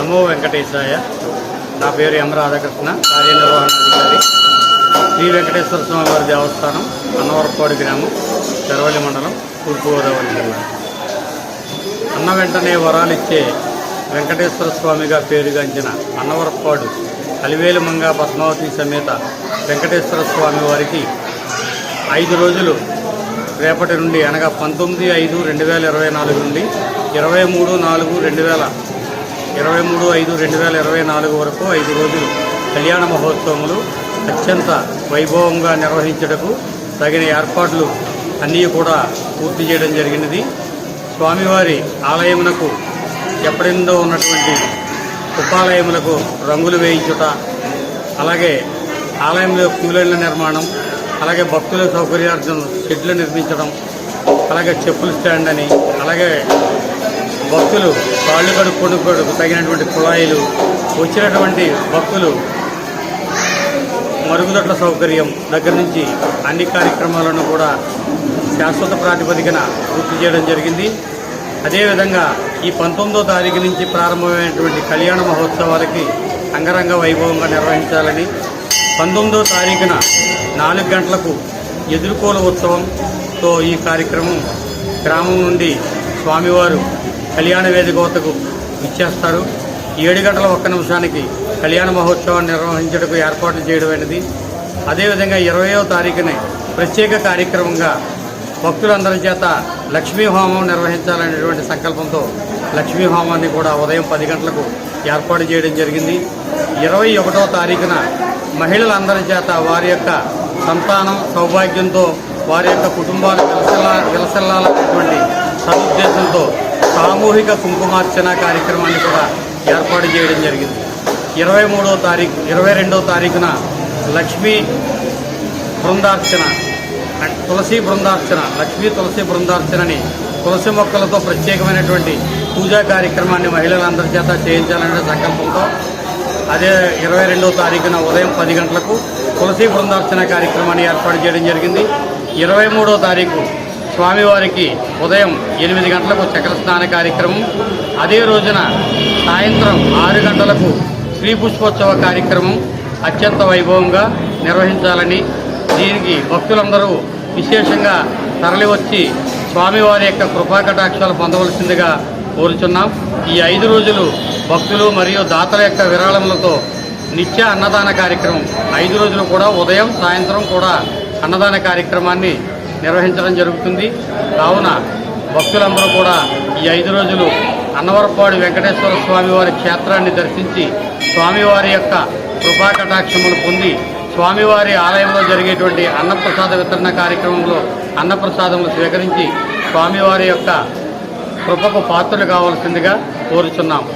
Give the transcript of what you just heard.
నమో వెంకటేశాయ. నా పేరు ఎం రాధాకృష్ణ కార్యనిర్వహణాధికారి శ్రీ వెంకటేశ్వర స్వామి వారి దేవస్థానం అన్నవరపాడు గ్రామం తెరవల్లి మండలం తూర్పుగోదావరి జిల్లా. అన్న వెంటనే వరాలిచ్చే వెంకటేశ్వర స్వామిగా పేరుగాంచిన అన్నవరపాడు అలివేలు మంగ పద్మావతి సమేత వెంకటేశ్వర స్వామి వారికి ఐదు రోజులు. రేపటి నుండి అనగా పంతొమ్మిది ఐదు రెండు వేల ఇరవై నాలుగు నుండి ఇరవై మూడు నాలుగు రెండు వేల ఇరవై మూడు ఐదు రెండు వేల ఇరవై నాలుగు వరకు ఐదు రోజులు కళ్యాణ మహోత్సవములు అత్యంత వైభవంగా నిర్వహించుటకు తగిన ఏర్పాట్లు అన్నీ కూడా పూర్తి చేయడం జరిగినది. స్వామివారి ఆలయమునకు ఎప్పటిందో ఉన్నటువంటి ఉపాలయములకు రంగులు వేయించుట అలాగే ఆలయంలో క్యూలైన్ల నిర్మాణం అలాగే భక్తుల సౌకర్యార్థం షెడ్లు నిర్మించడం అలాగే చెప్పుల స్టాండ్ అని అలాగే భక్తులు కాళ్ళు కడుక్కొనుకోవడానికి తగినటువంటి కుళాయిలు వచ్చినటువంటి భక్తులు మరుగుదొడ్ల సౌకర్యం దగ్గర నుంచి అన్ని కార్యక్రమాలను కూడా శాశ్వత ప్రాతిపదికన పూర్తి చేయడం జరిగింది. అదేవిధంగా ఈ పంతొమ్మిదో తారీఖు నుంచి ప్రారంభమైనటువంటి కళ్యాణ మహోత్సవాలకి అంగరంగ వైభవంగా నిర్వహించాలని పంతొమ్మిదో తారీఖున నాలుగు గంటలకు ఎదుర్కోల ఉత్సవంతో ఈ కార్యక్రమం గ్రామం నుండి స్వామివారు కళ్యాణ వేదిక వద్దకు ఇచ్చేస్తారు ఏడు గంటల ఒక్క నిమిషానికి కళ్యాణ మహోత్సవాన్ని నిర్వహించడానికి ఏర్పాట్లు చేయడమైనది. అదేవిధంగా ఇరవయో తారీఖున ప్రత్యేక కార్యక్రమంగా భక్తులందరి చేత లక్ష్మీ హోమం నిర్వహించాలనేటువంటి సంకల్పంతో లక్ష్మీ హోమాన్ని కూడా ఉదయం పది గంటలకు ఏర్పాటు చేయడం జరిగింది. ఇరవై ఒకటో తారీఖున మహిళలందరి చేత వారి యొక్క సంతానం సౌభాగ్యంతో వారి యొక్క కుటుంబాలు విలసిల్లా విలసిల్లాలనేటువంటి సదుద్దేశంతో సామూహిక కుంకుమార్చన కార్యక్రమాన్ని కూడా ఏర్పాటు చేయడం జరిగింది. ఇరవై మూడో తారీఖు ఇరవై రెండో తారీఖున లక్ష్మీ బృందార్చన తులసి బృందార్చన లక్ష్మీ తులసి బృందార్చనని తులసి మొక్కలతో ప్రత్యేకమైనటువంటి పూజా కార్యక్రమాన్ని మహిళలందరి చేత చేయించాలనే సంకల్పంతో అదే ఇరవై రెండో తారీఖున ఉదయం పది గంటలకు తులసి బృందార్చన కార్యక్రమాన్ని ఏర్పాటు చేయడం జరిగింది. ఇరవై మూడో తారీఖు స్వామివారికి ఉదయం ఎనిమిది గంటలకు చక్ర స్నాన కార్యక్రమం. అదే రోజున సాయంత్రం ఆరు గంటలకు శ్రీ పుష్పోత్సవ కార్యక్రమం అత్యంత వైభవంగా నిర్వహించాలని దీనికి భక్తులందరూ విశేషంగా తరలివచ్చి స్వామివారి యొక్క కృపాకటాక్షాలు పొందవలసిందిగా కోరుచున్నాం. ఈ ఐదు రోజులు భక్తులు మరియు దాతల యొక్క విరాళములతో నిత్య అన్నదాన కార్యక్రమం. ఐదు రోజులు కూడా ఉదయం సాయంత్రం కూడా అన్నదాన కార్యక్రమాన్ని నిర్వహించడం జరుగుతుంది. కావున భక్తులందరూ కూడా ఈ ఐదు రోజులు అన్నవరపాడు వెంకటేశ్వర స్వామివారి క్షేత్రాన్ని దర్శించి స్వామివారి యొక్క కృపాకటాక్షమును పొంది స్వామివారి ఆలయంలో జరిగేటువంటి అన్నప్రసాద వితరణ కార్యక్రమంలో అన్నప్రసాదములు స్వీకరించి స్వామివారి యొక్క కృపకు పాత్రలు కావాల్సిందిగా కోరుచున్నాము.